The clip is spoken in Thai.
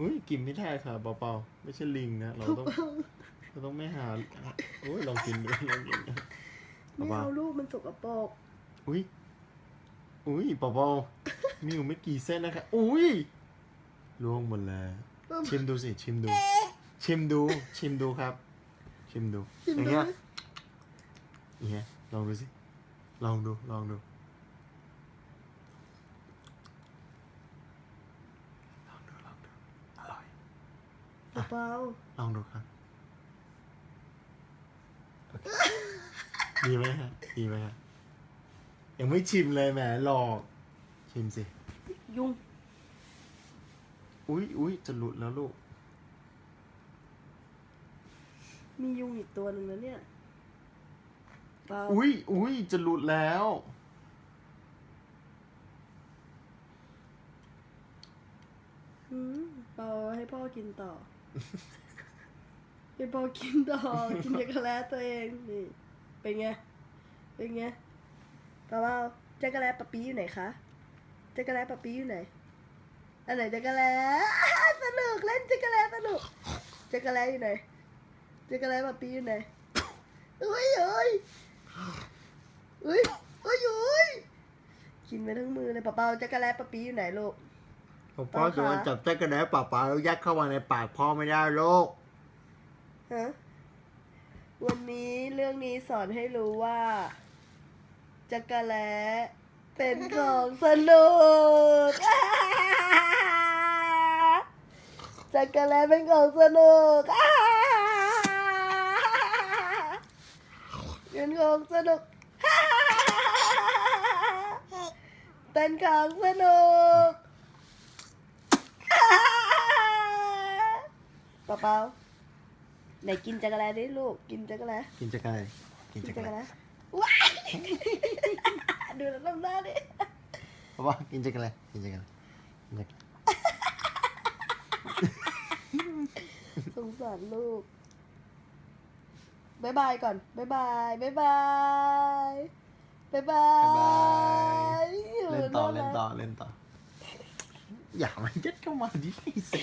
อุ้ยกินไม่ได้ค่ะเปล่าๆไม่ใช่ลิงนะ เราต้องเราต้องไม่หาโอ้ยลองกินดูลองกินดูไม่เปล่าเอาลูกมันสกปรกๆอุ้ยอุ้ยเปล่าๆมีอยู่ไม่กี่เส้นนะคะอุ้ยล่วงหมดแล้วชิมดูสิชิมดู ชิมดู ชิมดูครับ ชิมดูชิมอย่างดูเงี้ยอย่างเงี้ยลองดูสิลองดูลองดูลองดูลองดูอร่อย เบาลองดูครับโอเคดีไหมฮะดีไหมฮะยังไม่ชิมเลยแหมหลอกชิมสิ ๆยุงอุ้ยอุ้ยจะหลุดแล้วลูก มียุงอีกตัวหนึ่งนะเนี่ยเปล่าอุ้ยอุ้ยจะหลุดแล้ว หืมเปล่าให้พ่อกินต่อ ให้พ่อกินต่อ กินจักรแลตัวเองนี่เป็นไง เป็นไงเปล่าเปล่าจักแลปะปี้อยู่ไหนคะจักรแลปะปี้อยู่ไหน อันไหนจักรแลสนุกเล่นจักรแลสนุกจักรแลอยู่ไหนจักรแลปะปี้อยู่ไหนอุ้ยอุ้ยอุ้ยอุ้ยอุ้ยกินไปทั้งมือเลยเปล่าเปล่าจักแลปะปี้อยู่ไหนลูก พ่อจะมาจับแจ๊กกระแดป่าป่าแล้วยัดเข้ามาในปากพ่อไม่ได้ลูกฮะวันนี้เรื่องนี้สอนให้รู้ว่าจักรแล้เป็นของสนุกจักรแล้เป็นของสนุกเป็นของสนุกเป็นของสนุก เปล่าๆไหนกินจักรแลดิลูก กินจักรแลกินจักรอะไรกินกิจันกรจักรอะไรแลว้ายดูแล้วน้ำหน้าดิพ่อว่ากินจักรอะไรกินจักรอะไรกินจักรสงสารลูกบายบายก่อนบายบายบายบายบายบายเล่นต่อเล่นต่อเล่นต่อ อย่ามันยัดเข้ามาดิสิ